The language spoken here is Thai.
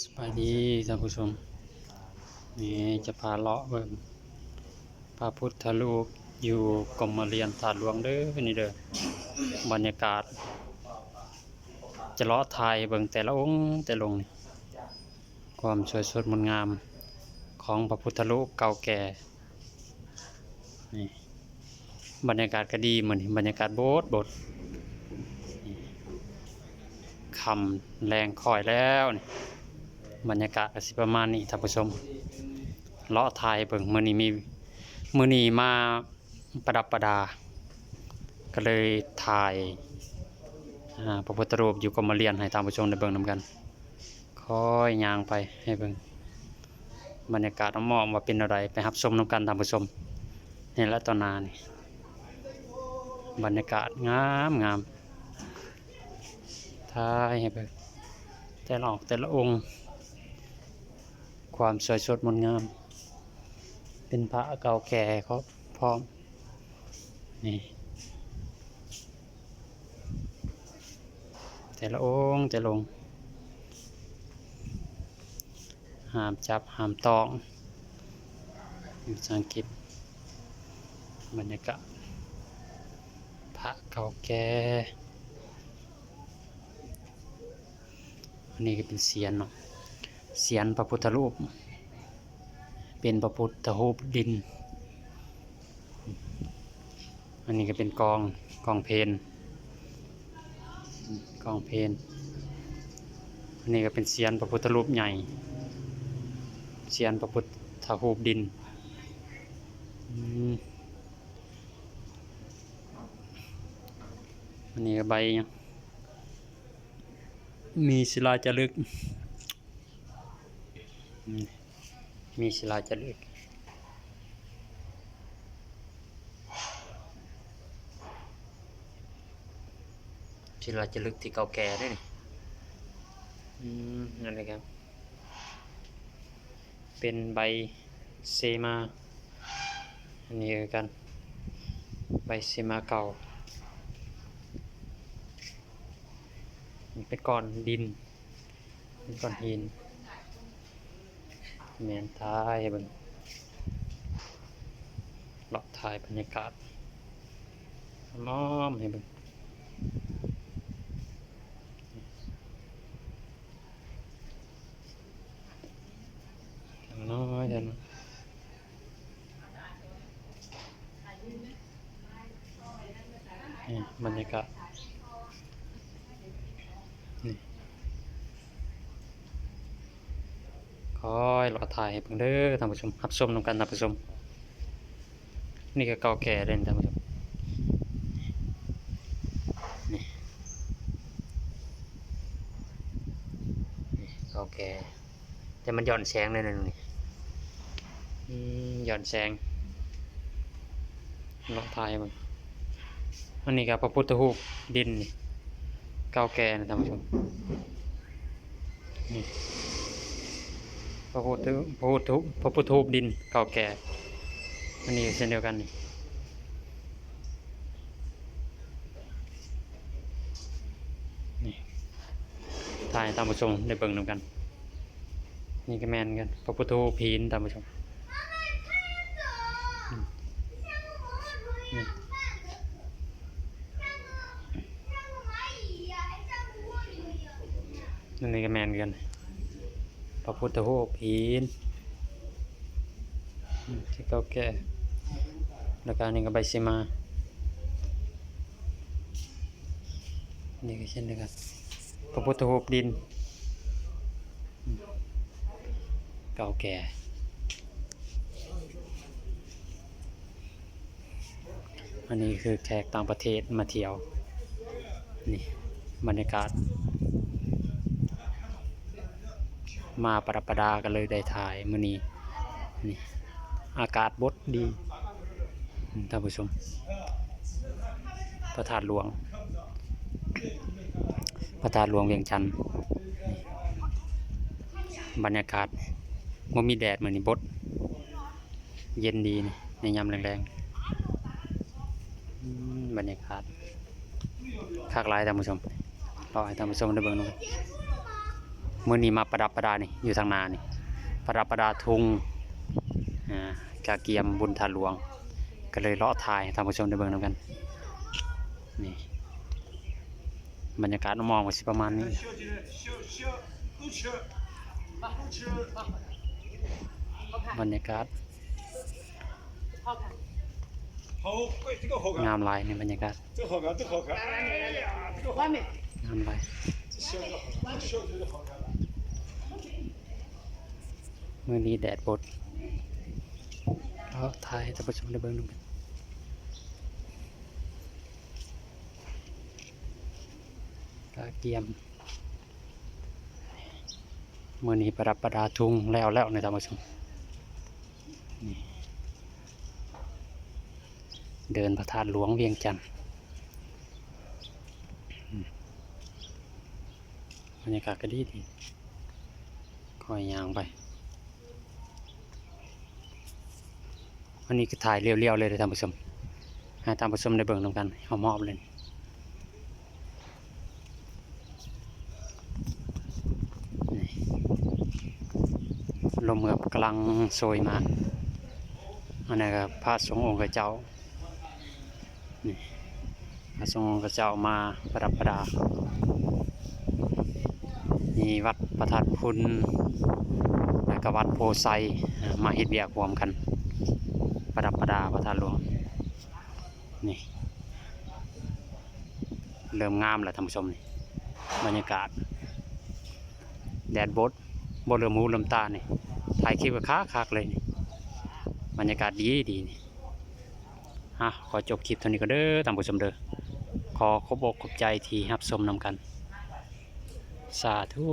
สบายดีท่านผู้ชมนี่จะพาเลาะเบิ่งพระพุทธรูปอยู่กรมเรียนถาดหลวงเด้อนี่เด้อบรรยากาศ จะเลาะถ่ายเบิ่งแต่ละองค์แต่ลงค์นี่ความสวยสดงดงามของพระพุทธรูปเก่าแก่นี่บรรยากาศก็ดีเหมือนบรรยากาศโบสถ์โบสถ์คำแรงคอยแล้วนี่ บรรยากาศก็สิประมาณนี้ท่านผู้ชมเลาะทายเบิ่งมื้อนี้มีมื้อนี้มาประดับประดา ก็เลยถ่ายพระพุทธรูปอยู่ก็มาเรียนให้ท่านผู้ชมได้เบิ่งนํกัน ค่อยย่างไปให้เบิ่งบรรยากาศอ้อมๆว่าเป็นอะไรไปรับชมนํกันท่านผู้ชมนี่และตอนนานี่บรรยากาศงามงามถ่ายให้เบิ่งแต่ละออกแต่ละองค์ ความสวยสดงดงาม เป็นพระเก่าแก่เขาพร้อม นี่ แต่ละองค์แต่ลงห้ามจับห้ามตองอยู่สังกฤษบรรยากาศพระเก่าแก่อันนี้ก็เป็นเสียนเนาะ เสียนพระพุทธรูป เป็นพระพุทธรูปดิน อันนี้ก็เป็นกองกองเพนกองเพนอันนี้ก็เป็นเสียนพระพุทธรูปใหญ่ เสียนพระพุทธรูปดินอันนี้ก็ใบ มีศิลาจารึก มีศิลาจารึกศิลาจารึกที่เก่าแก่ด้วยนี่อืมนั่นเลยครับ เป็นใบเซมาอันนี้กันใบเซมาเก่าเป็นก้อนดิน เป็นก้อนหิน แมนท้ายบิ่งเลาะถ่ายบรรยากาศม้อมให้บิ่งอย่างน้อยเท่านั้นนี่บรรยากาศ คอยรอถ่ายให้เพิ่งเด้อท่านผู้ชมรับชมนำกันท่านผู้ชม นี่ก็เก่าแก่เลยท่านผู้ชมนี่เก่าแก่แต่มันย่อนแสงเลยนะนี่ย่อนแสงรอถ่ายให้เบิ่งอันนี้ก็พระพุทธรูปดินเก่าแก่นะท่านผู้ชมนี่ พระพุทธพระพุทธพระพุทธรูปดินเก่าแก่อันนี้เช่นเดียวกันนี่นี่ถ่ายตามผู้ชมได้เบิ่งนำกัน นี่ก็แมนกันพระพุทธรูปพีนตามผู้ชมนี่นั่นนี่ก็แมนกัน พระพุทธรูปหินที่เก่าแก่แล้วก็อันนี้ก็ใบเสมา นี่ก็เช่นเดียวกันพระพุทธรูปดิน เก่าแก่อันนี้คือแขกต่างประเทศมาเที่ยว นี่ บรรยากาศ มาประดับประดากันเลยได้ถ่ายมื้อนี้นี่อากาศบดดีท่านผู้ชมพระธาตุหลวง พระธาตุหลวงเวียงจันทน์บรรยากาศว่ามีแดดเหมือนนี่บด เย็นดีนในยามแรงๆบรรยากาศคากหลายท่านผู้ชมรอให้ท่านผู้ชมได้เบิ่งหน่อย มื่อนี้มาประดับประดานี่อยู่ทางนานี่ประดับประดาทุงกาเกียมบุญทาหลวง ก็เลยเลาะทายทางผู้ชมได้เบิ่งน้ำกันนี่บรรยากาศมองไปสิประมาณนี้บรรยากาศงามลายในบรรยากาศงามลาย มื่อนี้แดดบดเราถ่ายท่านผู้มในเบิ้งหนึ่งตาเกียมเมื่อนี้ประดับประดาทุงแล้วแล้วในท่ามผู้ชมเดินพระธาตุหลวงเวียงจันทร์ บรรยากาศก็ดีดีคอยยางไปวันนี้ก็ถ่ายเรียวๆเลยเลยท่านผู้ชมให้ท่านผู้ชมได้เบิ่งนำกันเอามอบเลยลมกับกำลังโซยมา อันนี้ก็พระสงฆ์องค์เจ้า นี่พระสงฆ์องค์เจ้ามาประดับประดา มีวัดประทัดพุนและก็วัดโพไซมาเฮ็ดเบียกรวมกัน ประดับประดาพระธาตุหลวงนี่เริ่มงามแล้วท่านผู้ชมนี่บรรยากาศ แดดบดบนเรือหมูลำตาเนี่ยถ่ายคลิปกับค้าคักเลยนี่บรรยากาศดีดีนี่ฮะขอจบคลิปเท่านี้ก็เด้อตามผู้ชมเด้อขอขอบอกขอบใจที่รับชมนำกัน สาธุ